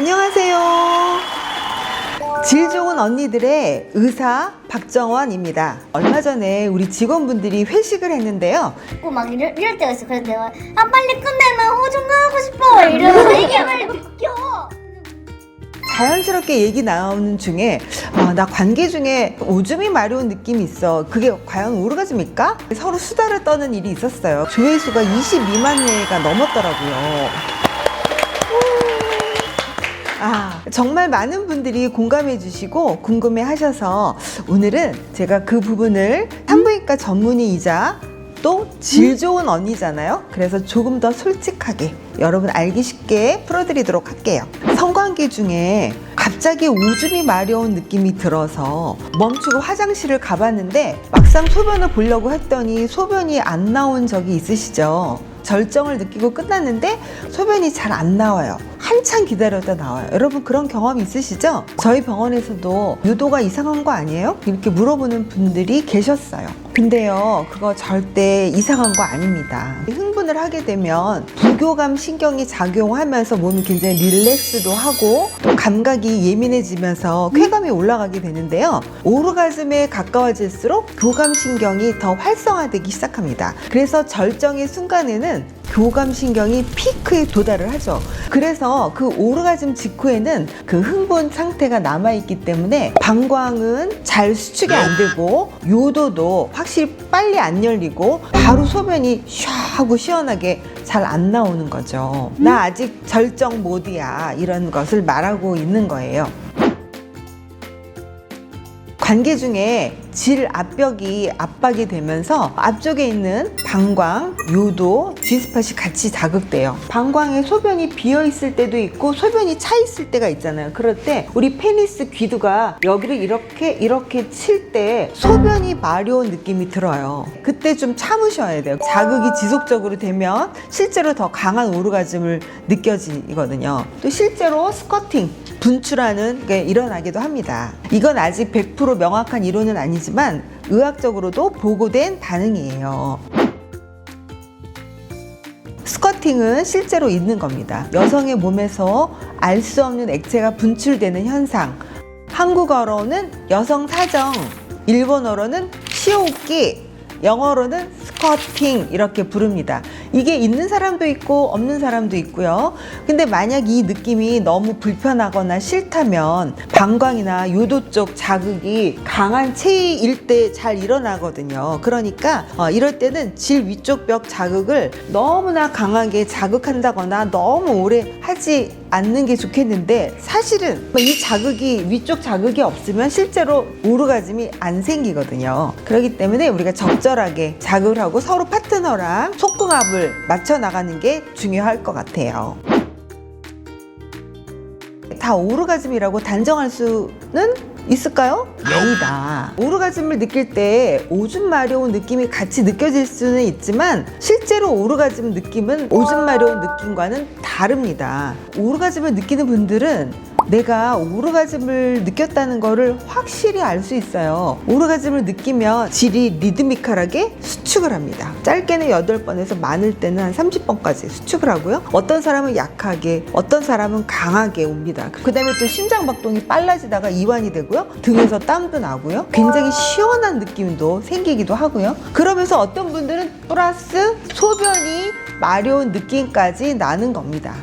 안녕하세요. 질 좋은 언니들의 의사 박정원입니다. 얼마 전에 우리 직원분들이 회식을 했는데요. 있고 막 이럴, 이럴 때가 있어. 그래서 내가 아 빨리 끝내 나 호주 가고 싶어 이러면서 빨리 느껴. 자연스럽게 얘기 나오는 중에 아, 나 관계 중에 오줌이 마려운 느낌이 있어. 그게 과연 오르가즘일까? 서로 수다를 떠는 일이 있었어요. 조회수가 22만 회가 넘었더라고요. 아, 정말 많은 분들이 공감해 주시고 궁금해 하셔서 오늘은 제가 그 부분을 산부인과 전문의이자 또 질 좋은 언니잖아요. 그래서 조금 더 솔직하게 여러분 알기 쉽게 풀어드리도록 할게요. 성관계 중에 갑자기 오줌이 마려운 느낌이 들어서 멈추고 화장실을 가봤는데 막상 소변을 보려고 했더니 소변이 안 나온 적이 있으시죠? 절정을 느끼고 끝났는데 소변이 잘 안 나와요. 한참 기다렸다 나와요. 여러분 그런 경험 있으시죠? 저희 병원에서도 유도가 이상한 거 아니에요? 이렇게 물어보는 분들이 계셨어요. 근데요, 그거 절대 이상한 거 아닙니다. 흥분을 하게 되면 부교감 신경이 작용하면서 몸이 굉장히 릴렉스도 하고 또 감각이 예민해지면서 쾌감이 올라가게 되는데요. 오르가즘에 가까워질수록 교감 신경이 더 활성화되기 시작합니다. 그래서 절정의 순간에는 교감 신경이 피크에 도달을 하죠. 그래서 그 오르가즘 직후에는 그 흥분 상태가 남아있기 때문에 방광은 잘 수축이 안 되고 요도도 확실히 빨리 안 열리고 바로 소변이 샤 하고 시원하게 잘 안 나오는 거죠. 나 아직 절정 모드야. 이런 것을 말하고 있는 거예요. 관계 중에 질 앞벽이 압박이 되면서 앞쪽에 있는 방광, 요도, G스팟이 같이 자극돼요. 방광에 소변이 비어 있을 때도 있고 소변이 차 있을 때가 있잖아요. 그럴 때 우리 페니스 귀두가 여기를 이렇게 이렇게 칠 때 소변이 마려운 느낌이 들어요. 그때 좀 참으셔야 돼요. 자극이 지속적으로 되면 실제로 더 강한 오르가즘을 느껴지거든요. 또 실제로 스쿼팅 분출하는 게 일어나기도 합니다. 이건 아직 100% 명확한 이론은 아니 지만 의학적으로도 보고된 반응이에요. 스쿼팅은 실제로 있는 겁니다. 여성의 몸에서 알 수 없는 액체가 분출되는 현상. 한국어로는 여성 사정, 일본어로는 시오끼, 영어로는 스쿼팅 이렇게 부릅니다. 이게 있는 사람도 있고 없는 사람도 있고요. 근데 만약 이 느낌이 너무 불편하거나 싫다면 방광이나 요도 쪽 자극이 강한 체위일 때 잘 일어나거든요. 그러니까 어, 이럴 때는 질 위쪽 벽 자극을 너무나 강하게 자극한다거나 너무 오래 하지 않는 게 좋겠는데 사실은 뭐이 자극이 위쪽 자극이 없으면 실제로 오르가즘이 안 생기거든요. 그렇기 때문에 우리가 적절하게 자극을 하고 서로 파트너랑 속궁합을 맞춰 나가는 게 중요할 것 같아요. 다 오르가즘이라고 단정할 수는 있을까요? 아니다. 오르가즘을 느낄 때 오줌 마려운 느낌이 같이 느껴질 수는 있지만 실제로 오르가즘 느낌은 오줌 마려운 느낌과는 다릅니다. 오르가즘을 느끼는 분들은 내가 오르가즘을 느꼈다는 거를 확실히 알 수 있어요. 오르가즘을 느끼면 질이 리드미컬하게 수축을 합니다. 짧게는 8번에서 많을 때는 한 30번까지 수축을 하고요. 어떤 사람은 약하게, 어떤 사람은 강하게 옵니다. 그 다음에 또 심장 박동이 빨라지다가 이완이 되고요. 등에서 땀도 나고요. 굉장히 시원한 느낌도 생기기도 하고요. 그러면서 어떤 분들은 플러스 소변이 마려운 느낌까지 나는 겁니다.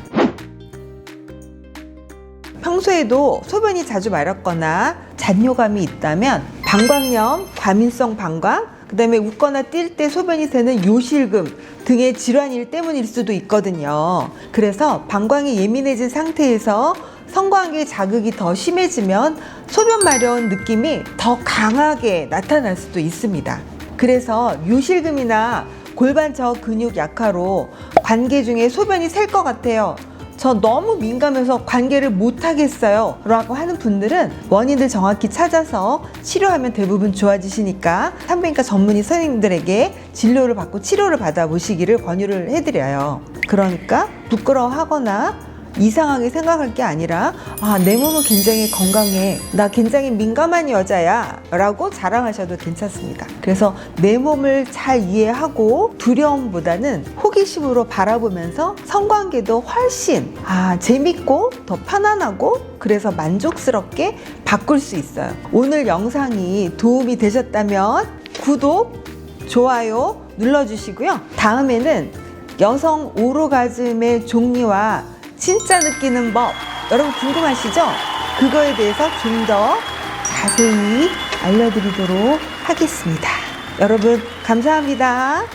평소에도 소변이 자주 마렵거나 잔뇨감이 있다면 방광염, 과민성 방광, 그다음에 웃거나 뛸 때 소변이 새는 요실금 등의 질환일 때문일 수도 있거든요. 그래서 방광이 예민해진 상태에서 성관계 자극이 더 심해지면 소변 마려운 느낌이 더 강하게 나타날 수도 있습니다. 그래서 요실금이나 골반 저 근육 약화로 관계 중에 소변이 셀 것 같아요. 저 너무 민감해서 관계를 못 하겠어요. 라고 하는 분들은 원인을 정확히 찾아서 치료하면 대부분 좋아지시니까 산부인과 전문의 선생님들에게 진료를 받고 치료를 받아보시기를 권유를 해드려요. 그러니까 부끄러워하거나 이상하게 생각할 게 아니라 아, 내 몸은 굉장히 건강해. 나 굉장히 민감한 여자야. 라고 자랑하셔도 괜찮습니다. 그래서 내 몸을 잘 이해하고 두려움보다는 호기심으로 바라보면서 성관계도 훨씬 아, 재밌고 더 편안하고 그래서 만족스럽게 바꿀 수 있어요. 오늘 영상이 도움이 되셨다면 구독, 좋아요 눌러주시고요. 다음에는 여성 오로가즘의 종류와 진짜 느끼는 법 여러분 궁금하시죠? 그거에 대해서 좀 더 자세히 알려드리도록 하겠습니다. 여러분 감사합니다.